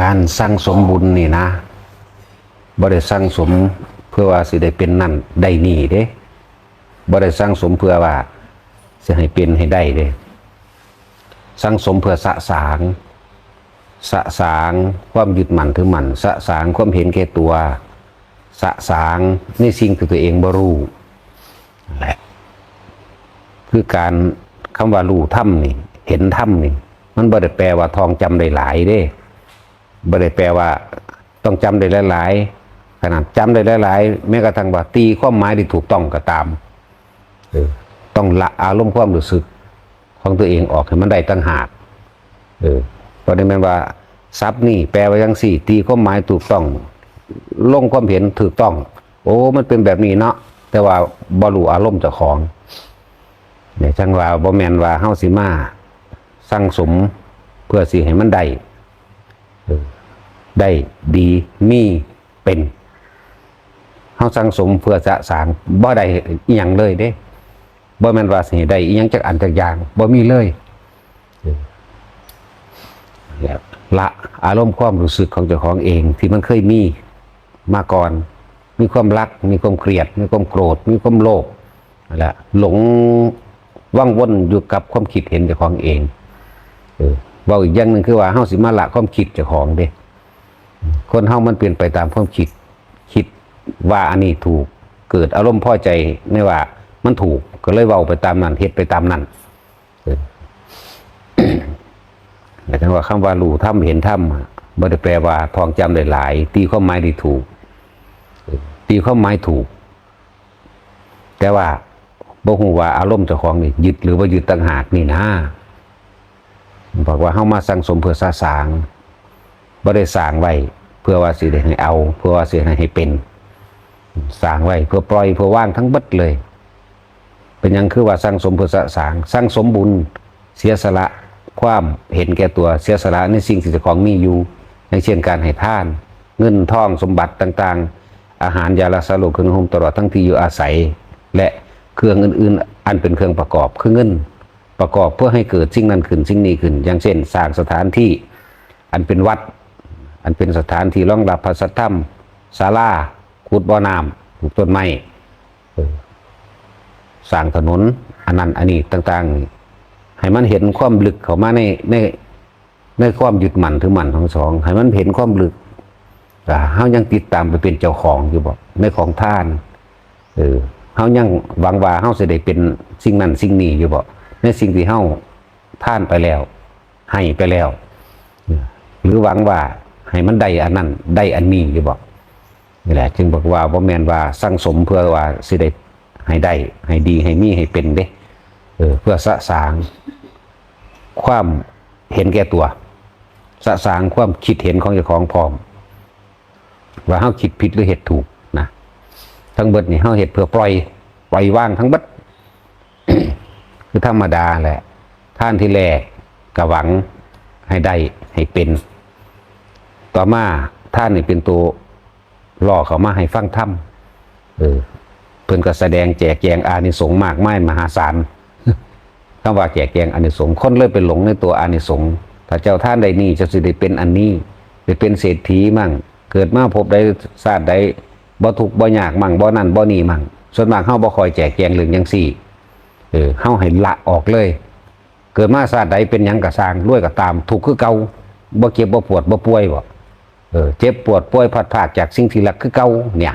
การสร้างสมบุญนี่นะบ่ได้สร้างสมเพื่อว่าสิได้เป็นนั่นได้นี่เด้บ่ได้สร้างสมเพื่อว่าสิให้เป็นให้ได้เด้สร้างสมเพื่อสะสางสะสางความยึดมั่นถือมั่นสะสางความเห็นแก่ตัว สะสางในสิ่งที่ตัวเองบ่รู้และคือการคำว่ารู้ถ้ำนี่ เห็นถ้ำนี่ มันบ่ได้แปลว่าทองจำได้หลายเด้ บ่ได้แปลว่า ต้องจำได้หลายๆขนาดจำได้หลายๆแม้กระทั่งว่าตีความหมายที่ถูกต้องก็ตามต้องละอารมณ์ความรู้สึกของตัวเองออกให้มันได้ตั้งหากเออเพราะนั้นแม่นว่าทรัพย์นี่แปลว่าจังสี่ ตีความหมายถูกต้อง ลงความเห็นถูกต้อง โอ้ มันเป็นแบบนี้เนาะแต่ว่าบรูอารมณ์เจ้าของเนี่ยจังว่าบ่แมนว่าเฮาสิมาสร้างสมเพื่อสิให้มันได้ ได้ดีมีเป็นเฮาสร้างสมเพื่อจะสางบ่ได้อีหยังเลยเด้บ่แม่นว่าสิได้อีหยังจักอันจักอย่างบ่มีเลยแล้วละอารมณ์ความรู้สึกของเจ้าของเอง ที่มันเคยมีมาก่อน มีความรัก มีความเกลียด มีความโกรธ มีความโลภนั่นแหละหลงว่างวนอยู่กับความคิดเห็นเจ้าของเองเออว่าอีกอย่างหนึ่งคือว่าเฮาสิมาละความคิดเจ้าของเด้ คนเฮามันเปลี่ยนไปตามความคิด คิดว่าอันนี้ถูก เกิดอารมณ์พอใจในว่า มันถูกก็เลยเว้าไปตามนั้นเฮ็ดไปตามนั้นแต่จังว่าคำว่ารู้ถ้ำเห็นถ้ำบ่ได้แปลว่าทองจำได้หลาย ตีความหมายได้ถูก ตีความหมายถูก แต่ว่าบ่ฮู้ว่าอารมณ์เจ้าของนี่ยึดหรือว่ายึดต่างหากนี่นะบอกว่าเฮามาสั่งสมเพื่อสะสาง บ่ได้สร้างไว้ เพื่อว่าสิได้ให้เอา เพื่อว่าสิให้ให้เป็นสร้างไว้ เพื่อปล่อยเพื่อว่างทั้งบิดเลย เป็นยังคือว่าสร้างสมเพื่อสะสางสร้างสมบุญเสียสละความเห็นแก่ตัวเสียสละในสิ่งที่เจ้าของมีอยู่อย่างเช่นการให้ทาน เงินทองสมบัติต่างๆ อาหารยาละสาโลเครื่องห่มตลอดทั้งที่อยู่อาศัย และเครื่องอื่นๆ อันเป็นเครื่องประกอบคือเงินประกอบเพื่อให้เกิดสิ่งนั้นขึ้นสิ่งนี้ขึ้น อย่างเช่น สร้างสถานที่ อันเป็นวัด อันเป็นสถานที่รองรับพระสัทธรรมศาลาขุดบ่อน้ำปลูกต้นไม้สร้างถนนอันนั้นอันนี้ต่าง ๆ ให้มันเห็นความลึกเข้ามาในในในความหยึดหมั่นถือมั่นทั้งสอง ให้มันเห็นความลึกอ่าเฮายังติดตามไปเป็นเจ้าของอยู่บ่ในของท่านเออเฮายังหวังว่าเฮาสิได้เป็นสิ่งนั้นสิ่งนี้อยู่บ่ในสิ่งที่เฮาท่านไปแล้ว ให้ไปแล้ว หรือหวังว่า ให้มันได้อันนั้นได้อันนี้อยู่บ่นี่แหละ จึงบอกว่าบ่แมนว่าสร้างสมเพื่อว่าสิได้ให้ได้ ให้ดีให้มีให้เป็นเด้เออเพื่อสะสาง ความเห็นแก่ตัว สะสางความคิดเห็นของเจ้าของพร้อม ว่าเฮาคิดผิดหรือเฮ็ดถูกนะทั้งเบิดนี่เฮาเฮ็ดเพื่อปล่อยปล่อยว่างทั้งเบิดคือธรรมดาแหละท่านที่แรกกะหวังให้ได้ให้เป็น ต่อมาท่านนี่เป็นตัวล่อเขามาให้ฟังธรรมเออ เพิ่นก็แสดงแจกแจงอานิสงส์มากมายมหาศาลคำว่าแจกแจงอานิสงส์คนเลยไปหลงในตัวอานิสงส์ถ้าเจ้าท่านใดนี่จะสิได้เป็นอันนี้ไปเป็นเศรษฐีมั่ง เกิดมาพบใดชาสติใดบ่ทุกบ่ยากมั่งบ่นั่นบ่นี่มั่งส่วนมากเฮาบ่คอยแจกแจงเรื่องจังซี่เออเฮาให้ละออกเลย เกิดมาชาสติใดเป็นยังก็สร้างรวยก็ตามทุกข์คือเก่าบ่เจ็บบ่ปวดบ่ป่วยบ่ เออเจ็บปวดป่วยพัดพรากจากสิ่งที่รักคือเก่าเนี่ย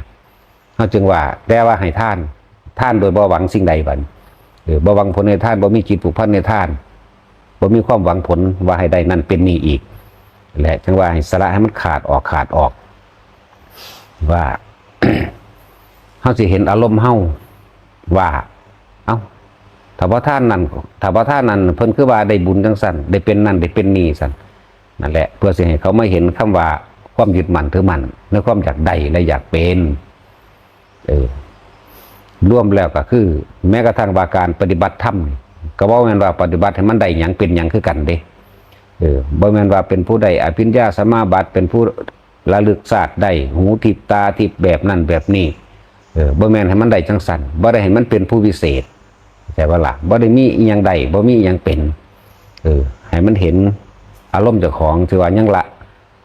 เขาจึงว่าแต่ว่าให้ท่าน ท่านโดยบ่หวังสิ่งใดบัดเออบ่หวังผลในท่านบ่มีจิตผูกพันในท่านบ่มีความหวังผลว่าให้ได้นั่นเป็นนี่อีกและจึงว่าให้สละให้มันขาดออกขาดออก ว่าเฮาสิเห็นอารมณ์เฮาว่า เอ้าถ้าว่าท่านนั่นถ้าว่าท่านนั่นเพิ่นคือว่าได้บุญจังสั่นได้เป็นนั่นได้เป็นนี่สั่นนั่นแหละ เพื่อสิให้เขาไม่เห็นคำว่า ความยึดมั่นถือมั่นในความอยากได้และอยากเป็น เออร่วมแล้วก็คือ แม้กระทั่งว่าการปฏิบัติธรรมก็บ่แม่นว่าปฏิบัติให้มันได้หยังเป็นหยังคือกันเด้เออบ่แม่นว่าเป็นผู้ใดอภิญญาสมาบัติเป็นผู้ระลึกศาสตร์ได้หูทิพตาทิพแบบนั้นแบบนี้เออบ่แม่นให้มันได้จังสันบ่ได้ให้มันเป็นผู้วิเศษแต่ว่าล่ะบ่ได้มีอีหยังใดบ่มีอีหยังเป็นเออให้มันเห็นอารมณ์เจ้าของถือว่ายังละ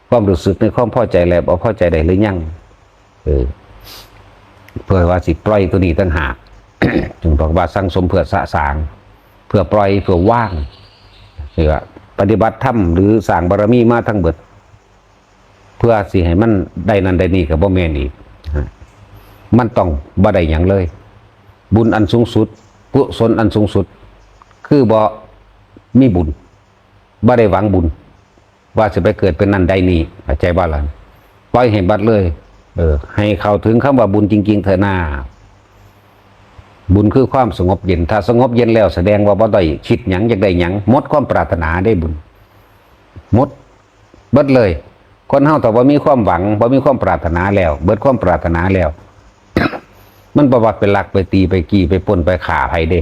ความรู้สึกในความพอใจแล้วบ่พอใจได้หรือยังเออเพื่อว่าสิปล่อยตัวนี้ตั้งหากจึงบอกว่าสร้างสมเพื่อสะสาง เพื่อปล่อยเพื่อว่างเพื่อปฏิบัติธรรมหรือสร้างบารมีมาทั้งเบิด เพื่อสิให้มันได้นั่นได้นี่กับบ่แม่นอีกมันต้องบ่ได้หยังเลย บุญอันสูงสุดกุศลอันสูงสุด คือบ่มีบุญบ่ได้หวังบุญ ว่าจะไปเกิดเป็นนั่นได้นี่เข้าใจบ่ล่ะปล่อยให้บัดเลย เออ ให้เขาถึงคำว่าบุญจริง ๆเถอะหน้า บุญคือความสงบเย็น ถ้าสงบเย็นแล้ว แสดงว่าบ่ได้คิดหยังอยากได้หยังหมดความปรารถนาได้บุญหมดเบิดเลย คนเฮาแต่ว่ามีความหวังบ่มีความปรารถนาแล้ว เบิดความปรารถนาแล้ว มันบ่ว่าไปลักไปตีไปกี้ไปปนไปข่าไผเด้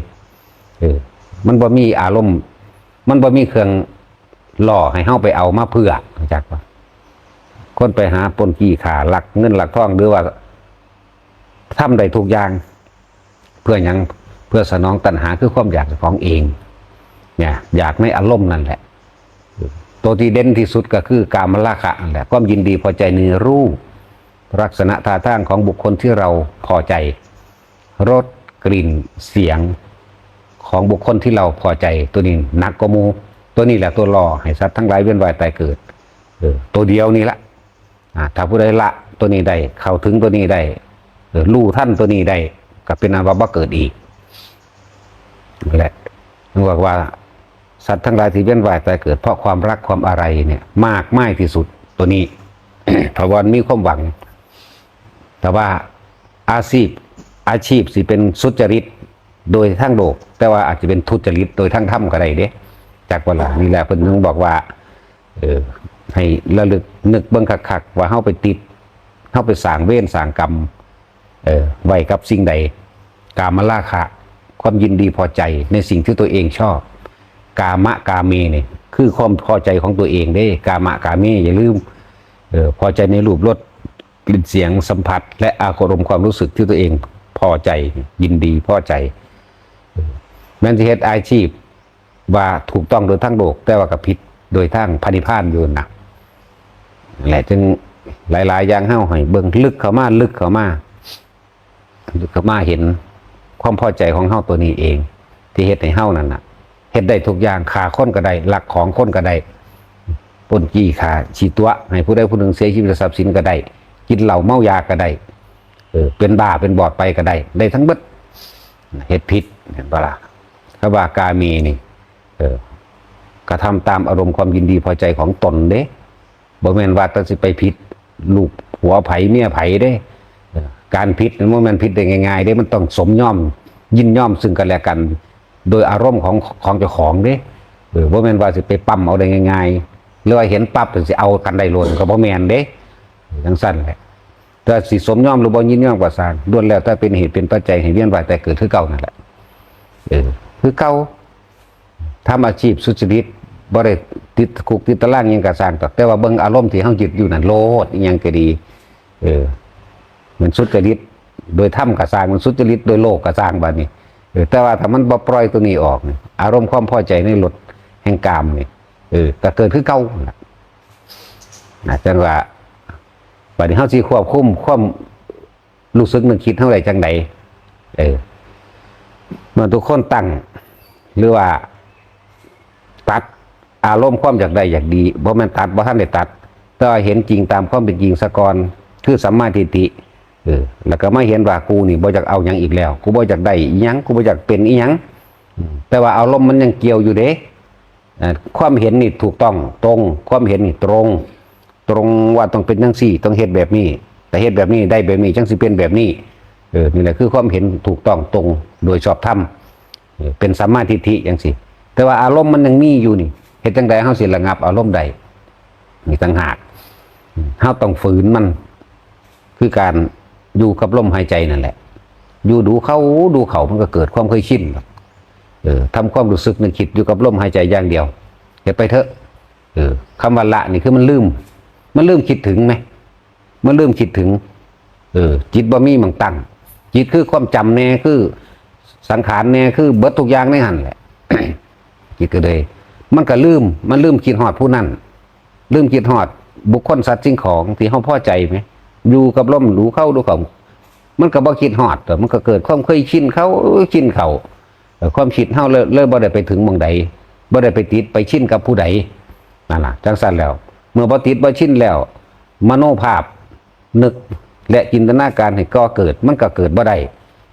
เออ มันบ่มีอารมณ์ มันบ่มีเครื่อง ล่อให้เฮาไปเอามาเพื่อจักปะคนไปหาปนกี้ขาหลักเงินหลักทองหรือว่าทำได้ทุกอย่าง เพื่อยังเพื่อสนองตัณหาคือความอยากของเอง เนี่ย อยากในอารมณ์นั่นแหละ ตัวที่เด่นที่สุดก็คือกามราคะนั่นแหละความยินดีพอใจในรูปลักษณะท่าทางของบุคคลที่เราพอใจรสกลิ่นเสียงของบุคคลที่เราพอใจตัวนี้นักกมู ตัวนี้แหละตัวรอให้สัตว์ทั้งหลายเวียนว่ายตายเกิดเออตัวเดียวนี่ละอ่าถ้าผู้ใดละตัวนี้ได้เข้าถึงตัวนี้ได้เออรู้ท่านตัวนี้ได้ก็เป็นอาวับเกิดอีกนั่นแหละนึกว่าว่าสัตว์ทั้งหลายที่เวียนว่ายตายเกิด เพราะความรักความอะไรเนี่ย มากไม่ที่สุดตัวนี้พระว่ามีความหวัง แต่ว่าอาชีพอาชีพสิเป็นสุจริตโดยทั้งโลก แต่ว่าอาจจะเป็นทุจริตโดยทั้งธรรมก็ได้เด้ จากเวลานี่แหละเพิ่นถึงบอกว่า เออให้ระลึกนึกเบิ่งคักๆว่าเฮาไปติดเฮาไปสร้างเวรสร้างกรรมเออไว้กับสิ่งใด กามราคะ ความยินดีพอใจในสิ่งที่ตัวเองชอบ กามะกาเมเนี่ยคือความพอใจของตัวเองเด้ กามะกาเมอย่าลืมเออพอใจในรูปรสกลิ่นเสียงสัมผัส และอารมณ์ความรู้สึกที่ตัวเองพอใจยินดีพอใจแม้นที่เฮ็ดอาชีพ ว่าถูกต้องโดยทั้งโลก แต่ว่ากับผิดโดยทั้งพันิพานอยู่นะนั่นแหละจึงหลาย ๆ อย่างเฮ้าให้เบิ่งลึกเข้ามาลึกเข้ามาลึกเข้ามาเห็นความพอใจของเฮ้าตัวนี้เอง ที่เฮ็ดให้เฮ้านั่นน่ะเฮ็ดได้ทุกอย่างขาค้นก็ได้หลักของค้นก็ได้ปนจี้ขาฉีตัวให้ผู้ใดผู้หนึ่งเสียชีวิตทรัพย์สินก็ได้กินเหล้าเมายาก็ได้เออเป็นบ้าเป็นบอดไปก็ได้ ได้ทั้งเบิดเฮ็ดผิดเห็นปะล่ะถ้าว่ากามีนี่ กระทำตามอารมณ์ความยินดีพอใจของตนเด้บ่แม่นว่าตัสิไปผิดลูกหัวไผเมียไผเด้ การผิดนั้นบ่แมันผิดได้ง่ายๆเด้มันต้องสมย่อมยินย่อมซึ่งกันและกัน โดยอารมณ์ของของเจ้าของเด้เออบ่แม่นว่าสิไปปั๊มเอาได้ง่ายๆหรือว่าเห็นปั๊บถึงสิเอากันได้โลดก็บ่แม่นเด้จังซั่นแหละแต่สิสมย่อมหรือบ่ยินย่อมก็สร้างล้วนแล้วแต่เป็นเหตุเป็นปัจจัยให้เวียนว่ายแต่เกิดคือเก่านั่นแหละเออคือเก่า ทำอาชีพสุจริตบ่ได้ติดคุกติดตารางยังกะสร้างตอแต่ว่าเบิ่งอารมณ์ที่เฮายึดอยู่นั่นโลดยังก็ดี เออ มันสุจริตโดยธรรมกะสร้างมันสุจริตโดยโลกกะสร้างบัดนี้เออแต่ว่าถ้ามันบ่ปล่อยตัวนี้ออกอารมณ์ความพอใจในรถแห่งกามนี่เออก็เกิดคือเก่านั่นะนะจังว่าบัดนี้เฮาสิควบคุมความรู้สึกนึกคิดเท่าไหร่จังไดเออเมื่อทุกคนตั้งหรือว่า ตัดอารมณ์ความอยากได้อยากดีบ่แม่นตัดบ่ทันได้ตัดแต่ว่าเห็นจริงตามความเป็นจริงสะกอนคือสัมมาทิฏฐิเออแล้วก็ไม่เห็นว่ากูนี่บ่อยากเอาหยังอีกแล้ว กูบ่อยากได้อีหยังกูบ่อยากเป็นอีหยังแต่ว่าอารมณ์มันยังเกี่ยวอยู่เด้อความเห็นนี่ถูกต้องตรง ความเห็นนี่ตรง ตรงว่าต้องเป็นจังซี่ ต้องเฮ็ดแบบนี้ แต่เฮ็ดแบบนี้ได้แบบนี้จังสิเป็นแบบนี้เออนี่แหละคือความเห็นถูกต้องตรงโดยชอบธรรมเออเป็นสัมมาทิฏฐิอย่างสิ แต่ว่าอารมณ์มันยังมีอยู่นี่เหตุจังใดเฮาสิระงับ อารมณ์ใดนี่ต่างหากเฮาต้องฝืนมัน คือการอยู่กับลมหายใจนั่นแหละ อยู่ดูเขาดูเขามันก็เกิดความเคยชินเออทำความรู้สึกนึกคิดอยู่กับลมหายใจอย่างเดียวเฮ็ดไปเถอะเออคำว่าละนี่คือมันลืม มันลืมคิดถึงไหมมันลืมคิดถึง เออ จิตบ่มีมังตั้งจิตคือความจำแน่คือสังขารเนี่ยคือเบิดทุกอย่างในหันแหละ จิตก็เลย มันก็ลืมมันลืมคิดหอดผู้นั้นลืมคิดหอดบุคคลสัตว์สิ่งของที่เฮาพอใจไหมอยู่กับลมรู้เข้าดูเขามันก็บ่คิดฮอดแต่มันก็เกิดความเคยชินเขาชินเขาเอ่อความคิดเฮาเลยเลยบ่ได้ไปถึงมองใดบ่ได้ไปติดไปชินกับผู้ใดนั่นล่ะจังซั่นแล้ว เมื่อบ่ติดบ่ชินแล้ว มโนภาพนึกและจินตนาการให้ก่อเกิด มันก็เกิดบ่ได้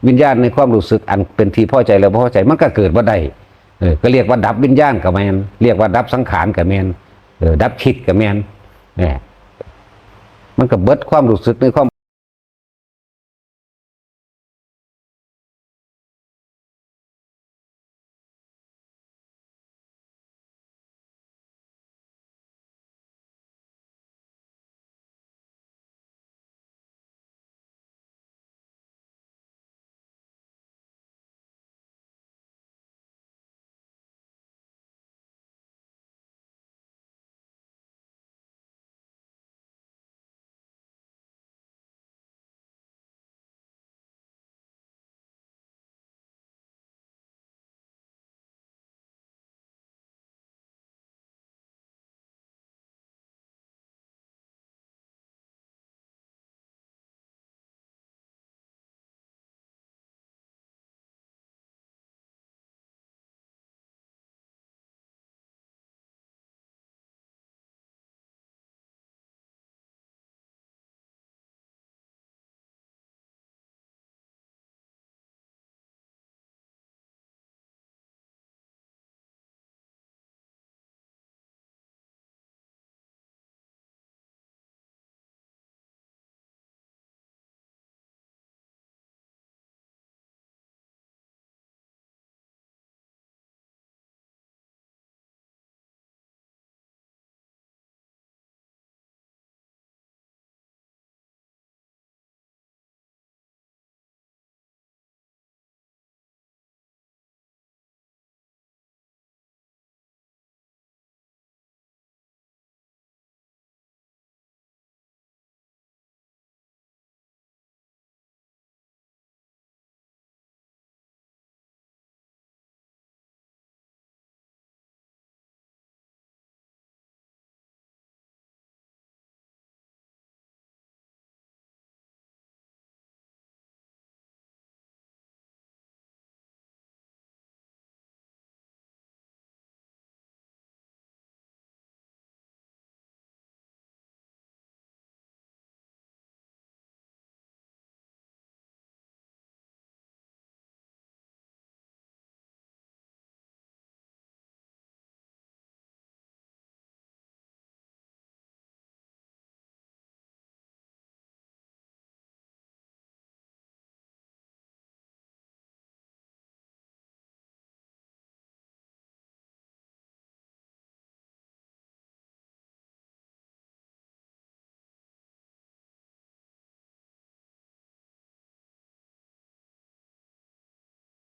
วิญญาณในความรู้สึกอันเป็นที่พอใจแล้วบ่พอใจมันก็เกิดบ่ได้ ออก็เรียกว่าดับวิญญาณกับแมนเรียกว่าดับสังขารกับแมนเออดับคิดกับแมนเนี่ยมันก็เบิดความรู้สึกในความ